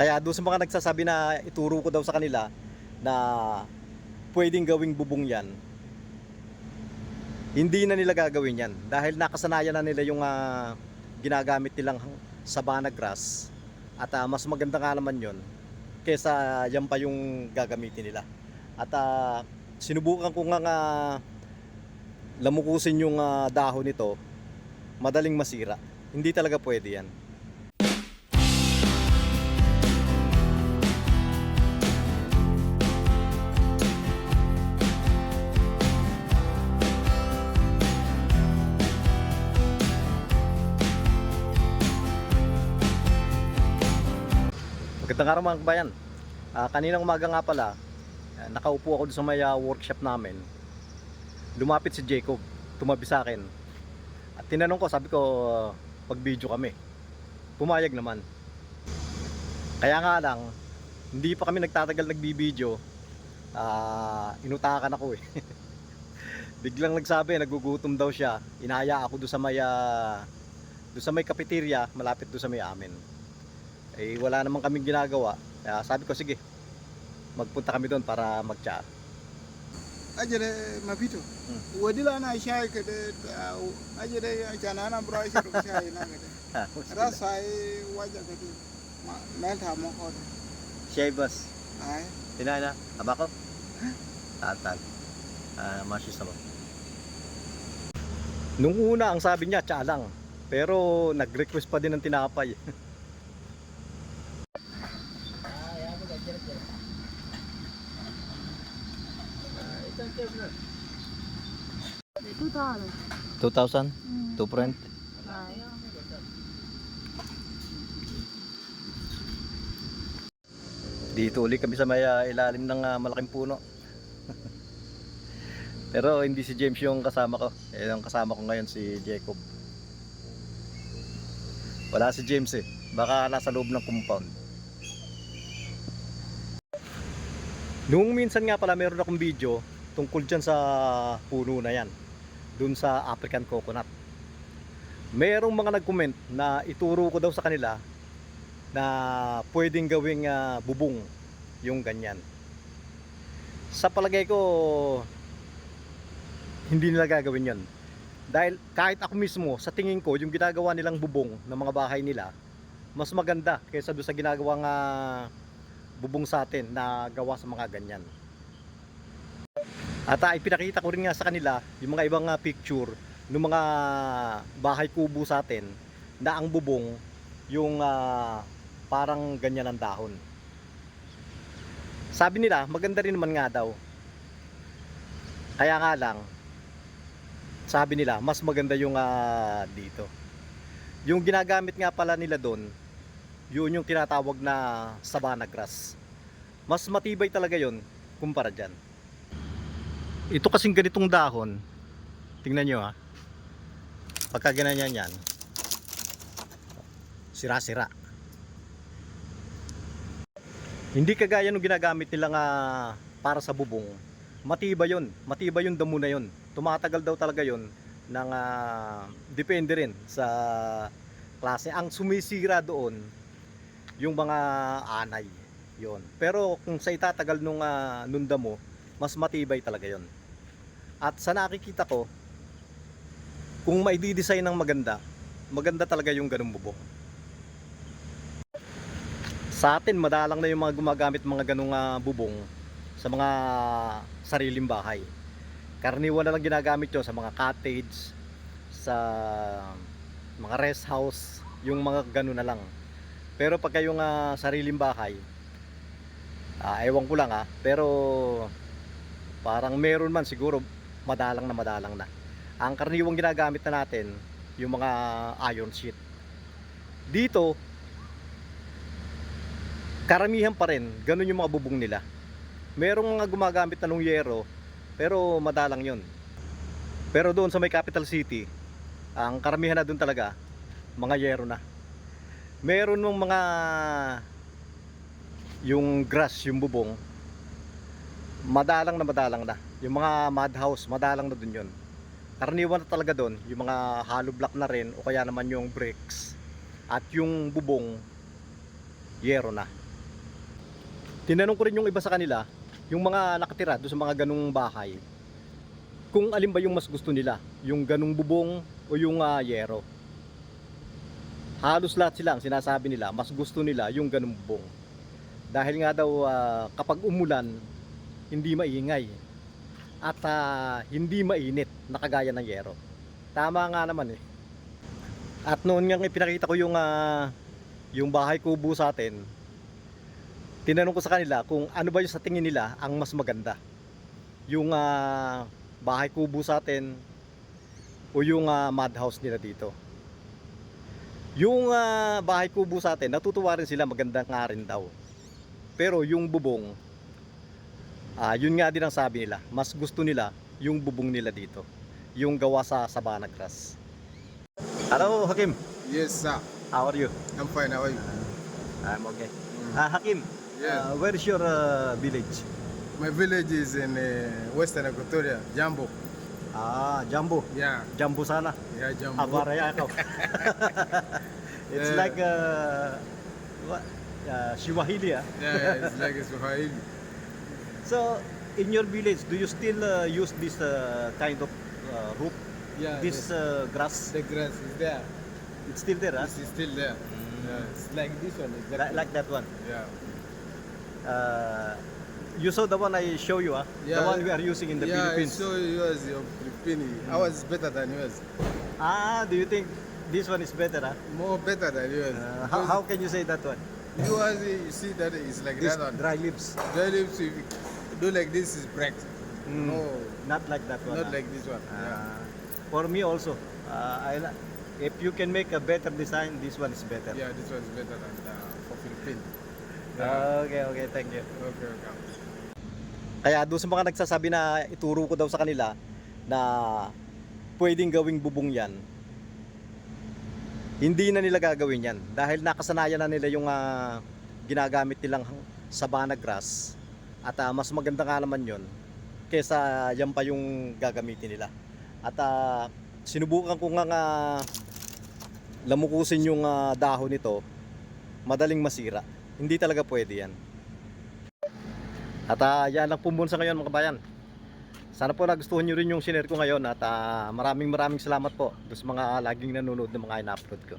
Kaya doon sa mga nagsasabi na ituro ko daw sa kanila na pwedeng gawing bubong yan, hindi na nila gagawin yan. Dahil nakasanayan na nila yung ah, ginagamit nilang sabana grass at ah, mas maganda nga naman yon kesa yan pa yung gagamitin nila. At ah, sinubukan ko nga nga lamukusin yung ah, dahon nito, madaling masira. Hindi talaga pwede yan. Magandang araw mga kabayan. Ah, kaninang umaga nga pala, ah, nakaupo ako sa may ah, workshop namin. Lumapit si Jacob, tumabi sa akin. At tinanong ko, sabi ko, pag-video kami. Pumayag naman. Kaya nga lang, hindi pa kami nagtatagal nagbibideo. Ah, inutakan ako eh. Biglang nagsabi, nagugutom daw siya. Inaya ako doon sa may ah, doon sa may cafeteria, malapit doon sa may amin eh wala naman kaming ginagawa. Kaya sabi ko sige magpunta kami doon para magtsa ajere mapito Hmm. wadila na shay kede ajere jana na bra shi ro shay na kede rasa ai waja kede melta mo ko Shebas ai tinana abako tatal ah masyos naman nung una ang sabi niya tsa lang. Pero nag-request pa din ng tinapay Two dollars. 2,000 Mm. to print Right. dito uli kami sa may ah, ilalim ng ah, malaking puno pero hindi si James yung kasama ko eh, yung kasama ko ngayon si Jacob wala si James eh baka nasa loob ng compound Noong minsan nga pala meron akong video tungkol dyan sa puno na yan dun sa African coconut merong mga nag-comment na ituro ko daw sa kanila na pwedeng gawing ah, bubong yung ganyan. Sa palagay ko hindi nila gagawin yon. Dahil kahit ako mismo sa tingin ko yung ginagawa nilang bubong ng mga bahay nila mas maganda kaysa doon sa ginagawang ah, bubong sa atin na gawa sa mga ganyan. At ah, ipinakita ko rin nga sa kanila yung mga ibang ah, picture ng mga bahay kubo sa atin na ang bubong yung ah, parang ganyan ang dahon. Sabi nila, maganda rin naman nga daw. Kaya nga lang, sabi nila, mas maganda yung ah, dito. Yung ginagamit nga pala nila doon, yun yung tinatawag na sabana grass. Mas matibay talaga yon kumpara dyan. Ito kasing ganitong dahon, tingnan nyo ha, pagka ganyan yan, sira-sira. Hindi kagaya nung ginagamit nila nga para sa bubong. Matibay yun. Matibay yung damo na yun. Tumatagal daw talaga yun ng ah, depende rin sa klase. Ang sumisira doon yung mga anay. Yon. Pero kung sa itatagal nung uh, nung damo, mas matibay talaga yon. At sa nakikita ko, kung may design ng maganda, maganda talaga yung ganung bubong sa atin madalang na yung mga gumagamit mga ganung ah, bubong sa mga sariling bahay. Karaniwan na lang ginagamit 'yon sa mga cottage, sa mga rest house, yung mga ganun na lang. Pero pag yung ah, sariling bahay, ah, ewan ko lang ah, pero parang meron man siguro madalang na madalang na. Ang karaniwang ginagamit na natin, yung mga iron sheet. Dito, karamihan pa rin, ganun yung mga bubong nila. Merong mga gumagamit na ng yero, pero madalang yun. Pero doon sa may capital city, ang karamihan na doon talaga, mga yero na. Meron ng mga yung grass, yung bubong, madalang na madalang na. Yung mga mud house, madalang na doon yun. Karaniwan na talaga doon, yung mga hollow block na rin, o kaya naman yung bricks. At yung bubong, yero na. tinanong ko rin yung iba sa kanila, yung mga nakatira doon sa mga ganung bahay, kung alin ba yung mas gusto nila, yung ganung bubong o yung ah, yero. Halos lahat sila ang sinasabi nila, mas gusto nila yung ganung bubong. Dahil nga daw ah, kapag umulan, hindi maingay at ah, hindi mainit na kagaya ng yero. Tama nga naman eh. At noon nga ipinakita ko yung ah, yung bahay kubo sa atin, tinanong ko sa kanila kung ano ba yung sa tingin nila ang mas maganda. Yung ah, bahay kubo sa atin o yung ah, mud house nila dito. Yung ah, bahay kubo sa atin, natutuwa rin sila maganda nga rin daw. Pero yung bubong, ah, yun nga din ang sabi nila, mas gusto nila yung bubong nila dito. Yung gawa sa sabana grass. Hello, Hakim. Yes, sir. How are you? I'm fine. How are you? I'm okay. Ah, Hakim, Yes. ah, where is your ah, village? My village is in uh, Western Equatoria, Jambo. Ah, Jambu. Yeah, Jambu sana. yeah, Jambo. Abaraya ako. it's Yeah. like uh, what? Uh, Shiwahili ah. Yeah, it's like Swahili. So, in your village, do you still uh, use this uh, kind of uh, roof? Yeah, this uh, grass? the grass is there. It's still there? This is still there. Yeah, it's like this one. Exactly. like that one. yeah. Uh, you saw the one I show you, ah? The one we are using in the yeah, Philippines. I saw yours, your Philippine. Ours is better than yours. Ah, do you think this one is better, ah? More better than yours. Uh, how, how can you say that one? Yours, you see that it's like This that one. dry leaves. Dry lips, you do like this, is cracked. Mm. No, Not like that one. not ah. like this one. yeah. Uh, for me also, uh, I, if you can make a better design, this one is better. Yeah, this one is better than uh, for Philippine. Okay, okay, thank you. Okay, okay. Kaya doon sa mga nagsasabi na ituro ko daw sa kanila na pwedeng gawing bubong yan, hindi na nila gagawin yan. Dahil nakasanayan na nila yung ah, ginagamit nilang sabana grass at ah, mas maganda nga naman yon kesa yan pa yung gagamitin nila. At ah, sinubukan ko nga nga lamukusin yung ah, dahon nito, madaling masira. Hindi talaga pwede yan. At ah, yan lang po muna sa ngayon mga kabayan. Sana po nagustuhan nyo rin yung sinare ko ngayon at ah, maraming maraming salamat po sa mga laging nanonood ng mga ina-upload ko.